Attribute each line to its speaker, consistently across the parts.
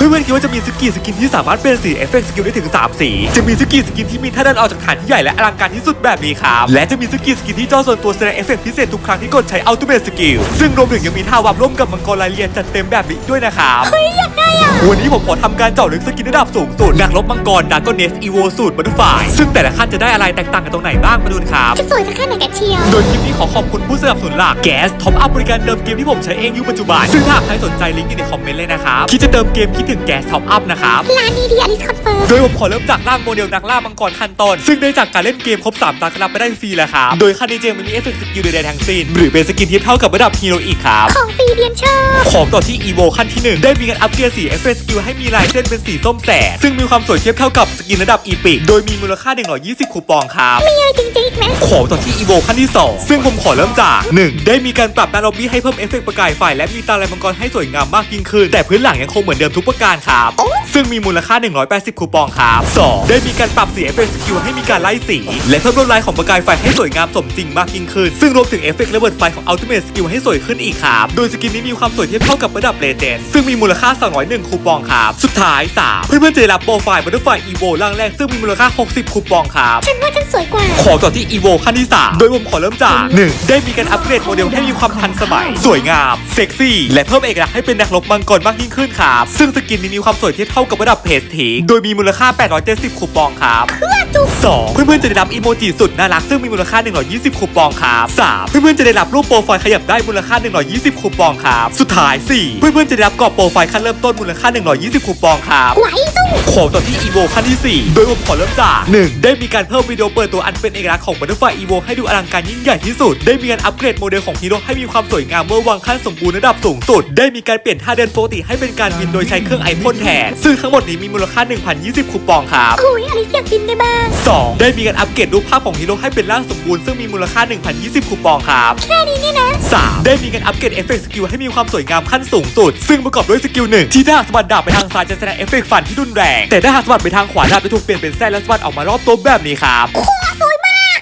Speaker 1: เพื่อนๆคิดว่าจะมีสกินสกินที่สามารถเปลี่ยนสีเอฟเฟกต์สกิลได้ถึง 3 สี จะมีสกินสกินที่มีท่าเดินออกจากฐานที่ใหญ่และอลังการที่สุดแบบนี้ครับ และจะมีสกินสกินที่จอส่วนตัวแสดงเอฟเฟกต์พิเศษทุกครั้งที่กดใช้อัลติเมทสกิลซึ่งรวมถึงยังมีท่าวับร่วมกับมังกรลายเรียนจัดเต็มแบบนี้ด้วยนะครับ
Speaker 2: เฮ้ยอยากได้อะ
Speaker 1: วันนี้ผมขอทำการเจาะลึกสกินระดับสูงสุดนักรบมังกรดากอนเนสอีโวสูตรบัตเตอร์ไฟซึ่งแต่ละขั้นจะได้อะไรแตกต่างกันตรงไหนบ้างมาดูกันครับ
Speaker 2: จะสวยจะแค่ไหนกันเชียว
Speaker 1: โดยคลิปนี้ขอขอบคุณผู้สนับสนุนหลักแก๊สท็อปอัพบริการเติมเกมที่ผมใช้เองอยู่ปัจจุบันซึ่งถ้าใครสนใจลิงก์อยู่ในคอมเมนต์เลยนะครับคิดจะเติมเกมคิดถึงแก๊สท็อปอัพนะครับ
Speaker 2: ร้านนี้ดีอลิสคอนเฟิร์ม
Speaker 1: โดยผมขอเริ่มจากร่างโมเดลนักล่ามังกรขั้นต้นซึ่งได้จากการเล่นเกมครบ3ตาครับไปได้ฟรีแล้วครับโดยคันนี้เจมมันมีเอฟเฟกต์สกิลใดๆทั้งสิ้นหรือเป็นสกินที่เท่ากับระดับฮีโร่อีกครับ
Speaker 2: ของฟรีเดียนชอบ
Speaker 1: ของต่อที่ EVO ขั้นที่ 1 ได้มีการอัปเกรดสีเอฟเฟกต์สกิลให้มีลายเส้นเป็นสีส้มแสดซึ่งมีความสวยเทียบเท่ากับสกินระดับอีพิกโดยมีมูลค่า 120 คูปองครับ
Speaker 2: มีอะไรจริงๆไหม
Speaker 1: ของต่อที่ EVO ขั้นที่ 2 ซึ่งผมขอเริ่มจาก 1. ได้มีการปรับหน้าล็อบบี้ให้เพิ่มเอฟเฟกต์ประกายไฟและมีตาลายมังกรให้สวยงามมากยิ่งขึ้นแต่พื้นหลังยังคงเหมือนเดิมทุกประการครับซึ่งมีมูลค่า 180 คูปองครับ 2. ได้มีการปรับสีเอฟเฟกต์สกิลให้มีการไล่สี และเพิ่มลวดลายของประกายไฟให้สวยงามสมจริงมากยิ่งขึ้น ซึ่งรวมถึงเอฟเฟกต์ระเบิดไฟของ Ultimate Skill ให้สวยขึ้นอีกครับ โดยสกินนี้มีความสวยเทียบเท่ากับระดับเลเจนด์ซึ่งมีมูลค่า 201 คูปองครับ สุดท้าย 3 เพื่อนๆจะได้รับโปรไฟล์ Butterfly Evo ร่างแรกซึ่งมีมูลค่า 60 คูปองครับ
Speaker 2: ฉันว่าฉันสวยกว่า
Speaker 1: ขอต่อที่ EVO ขั้นที่ 3 โดยผมขอเริ่มจาก 1. ได้มีการอัปเกรดโมเดลให้มีความทันสมัย สวยงามเซ็กซี่และเพิ่มเอกลักษณ์ให้เป็นนักรบมังกรมากยิ่งขึ้นครับซึ่งสกินนี้มีความสวยเทียบเท่ากับระดับเพจทีโดยมีมูลค่า 870 คูปองครับ
Speaker 2: เพื่อจุก
Speaker 1: 2. เพื่อนๆจะได้รับอีโมจิสุดน่ารักซึ่งมีมูลค่า 120 คูปองครับ 3. เพื่อนๆจะได้รับรูปโปรไฟล์ขยับได้มูลค่า 120 คูปองครับสุดท้าย 4. เพื่อนๆจะได้รับกรอบโปรไฟล์ขั้นเริ่มต้นมูลค่า 120 คูปองครับ
Speaker 2: ไหวสู้
Speaker 1: ของต่อที่ EVO ขั้นที่ 4 โดยผมขอเริ่มจาก 1. ได้มีการเพิ่มวิดีโอเปิดตัวอันเป็นเอกลักษณ์ของ Butterfly EVO ให้ดูอลังการยิ่งใหญ่ที่สุด ได้มีการอัปเกรดโมเดลของฮีโร่ให้มีความสวยงามเมื่อวางขั้นสมบูรณ์ระดับสูงสุด ได้มีการเปลี่ยนท่าเดินปกติให้เป็นการบินโดยใช้เครื่องไอพ่นแทนซึ่งทั้งหมดนี้มีมูลค่า 1,020 คูปองครับ
Speaker 2: โอ้ยอลิสอยากบินได้บ้าง
Speaker 1: 2. ได้มีการอัปเกรดรูปภาพของฮีโร่ให้เป็นร่างสมบูรณ์ซึ่งมีมูลค่า 1,020 คูปองครับ
Speaker 2: แค่นี้เนี่ยนะ
Speaker 1: 3. ได้มีการอัปเกรดเอฟเฟกต์สกิลให้มีความสวยงามขั้นสูงสุด ซึ่งประกอบด้วยสกิลหนึ่งที่ถ้าหากสะบัดดาบไปทางซ้ายจะแสดงเอฟเฟกต์ฟันที่รุนแรง แต่ถ้าหากสะบัดไปทางขวาดาบจะถูกเปลี่ยนเป็นแส้และสะบัดออกมารอบตัวแบบนี้ครับ
Speaker 2: สวยมาก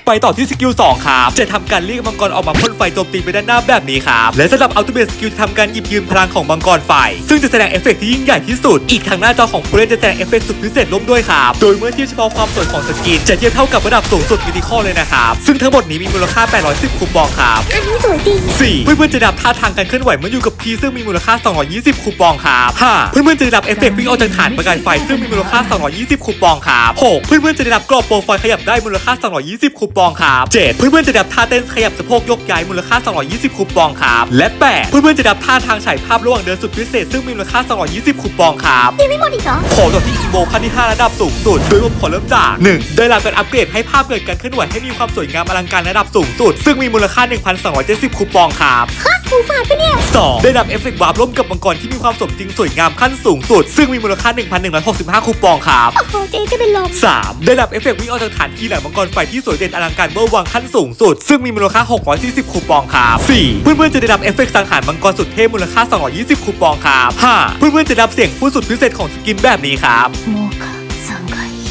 Speaker 1: ไปต่อที่สกิล2ครับจะทำการเรียกมังกรออกมาพ่นไฟโจมตีไปด้านหน้าแบบนี้ครับและสำหรับอัลติเมทสกิลจะทำการหยิบยืมพลังของมังกรไฟ ซึ่งจะแสดงเอฟเฟกต์ที่ยิ่งใหญ่ที่สุด อีกทางหน้าจอของผู้เล่นจะแสดงเอฟเฟกต์สุดพิเศษร่วมด้วยครับโดยเมื่อเทียบเฉพาะความสวยของสกินจะเทียบเท่ากับระดับสูงสุดมิติคอลเลยนะครับซึ่งทั้งหมดนี้มีมูลค่า 810 คูปองครับ
Speaker 2: อันนี้สวยจริง
Speaker 1: 4เพื่อนๆจะได้รับท่าทางการเคลื่อนไหวเมื่ออยู่กับพีซึ่งมีมูลค่า 220 คูปองครับ5เพื่อนๆจะได้รับเอฟเฟกต์วิ่งออกจากฐานประกายไฟซึ่งมีมูลค่า 220 คูปองครับ6เพื่อนๆจะได้รับกรอบโปรไฟล์ขยับได้มูลค่า 220 คูปองครับ 7 เพื่อนๆจะได้รับท่าเต้นขยับสะโพกยกย้ายมูลค่า 220 คูปองครับ และ 8 เพื่อนๆจะได้รับท่าทางฉายภาพระหว่างเดินสุดพิเศษซึ่งมีมูลค่า 220 คูปองครับ
Speaker 2: ยังไม่หมดอีกเหรอ
Speaker 1: ขอต่อที่อีโวขั้นที่ 5 ระดับสูงสุด โดยผมขอเริ่มจาก 1. ได้รับการอัปเกรดให้ภาพเกิดการเคลื่อนไหวให้มีความสวยงามอลังการระดับสูงสุด ซึ่งมีมูลค่า 1,270 คูปองครับ
Speaker 2: ฮะ หูฝาดปะเนี่ย
Speaker 1: 2. ได้รับเอฟเฟกต์วาร์ปร่วมกับมังกรที่มีความสมจริงสวยงามขั้นสูงสุด ซึ่งมีมูลค่า 1,165 คูปองครับ
Speaker 2: โอ้โหเจ๊จะเป็นลม
Speaker 1: 3. ได้รับเอฟเฟกต์วิ่งออกจากฐานที่หลังมังกรไฟที่สวยเด่นอลังการเมื่อวางขั้นสูงสุด ซึ่งมีมูลค่า 640 คูปองครับ 4. เพื่อนๆจะได้รับเอฟเฟกต์สังหารมังกรสุดเทพมูลค่า 220 คูปองครับ 5. เพื่อนๆจะได้รับเสียงพูดสุดพิเศษของสกินแบบนี้ครับ
Speaker 3: 猛火三回姫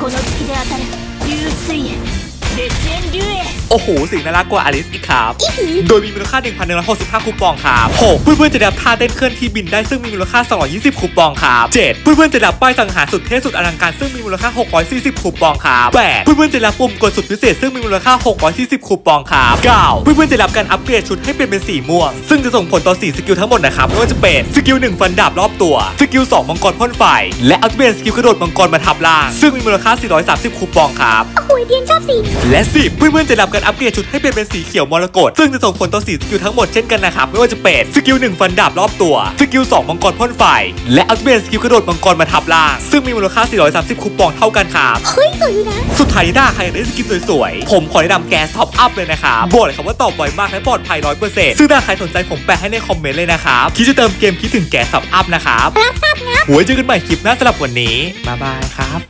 Speaker 3: この月で当たる流水炎烈炎流炎 3
Speaker 1: โอ้โหเสิ่งน่ารักกว่าอลิสอีกครับ
Speaker 2: อีผี
Speaker 1: โดยมีมูลค่า 1,165 คูปองครับ 6. เพื่อนๆจะได้รับท่าเต้นเคลื่อนที่บินได้ซึ่งมีมูลค่า 220 คูปองครับ 7. เพื่อนๆจะได้รับป้ายสังหารสุดเท่สุดอลังการซึ่งมีมูลค่า 640 คูปองครับ 8. เพื่อนๆจะได้รับปุ่มกดสุดพิเศษซึ่งมีมูลค่า 640 คูปองครับ 9. เพื่อนๆจะได้รับการอัปเกรดชุดให้เปลี่ยนเป็นสีม่วง ซึ่งจะส่งผลต่อ4สกิลทั้งหมดนะครับไม่ว่าจะเป็นสกิล1ฟันดาบรอบตัวสกิล2มังกรพ่นไฟ และอัลติเมทสกิลกระโดดมังกรมาทับล่างซึ่งมีมูลค่า 430 คูปองครับ
Speaker 2: โอ้โหเดียนชอบสีนี้
Speaker 1: และ10เพื่อนๆจะได้รับการอัปเกรดชุดให้เปลี่ยนเป็นสีเขียวมรกตซึ่งจะส่งผลต่อสีสกิลทั้งหมดเช่นกันนะครับไม่ว่าจะเป็นสกิล1ฟันดาบรอบตัวสกิล2มังกรพ่นไฟ และอัลติเมทสกิลกระโดดมังกรมาทับล่างซึ่งมีมูลค่า 430 คูปองเท่ากันครับ
Speaker 2: เฮ้ยสวยอยู่นะ
Speaker 1: สุดท้ายถ้าใครอยากได้สกินสวยๆ ผมขอแนะนำแก๊สท็อปอัพเลยนะครับบอกเลยครับว่าตอบไวมากและปลอดภัย100%ซึ่งถ้าใครสนใจผมแปะให้ในคอมเมนต์เลยนะครับคิดจะเติมเกมคิดถึงแก๊สท็อปอัพนะครับ
Speaker 2: รับทราบงับ
Speaker 1: ไว้เจอกันใหม่คลิปหน้าสำหรับวันนี้บ๊ายบายครับ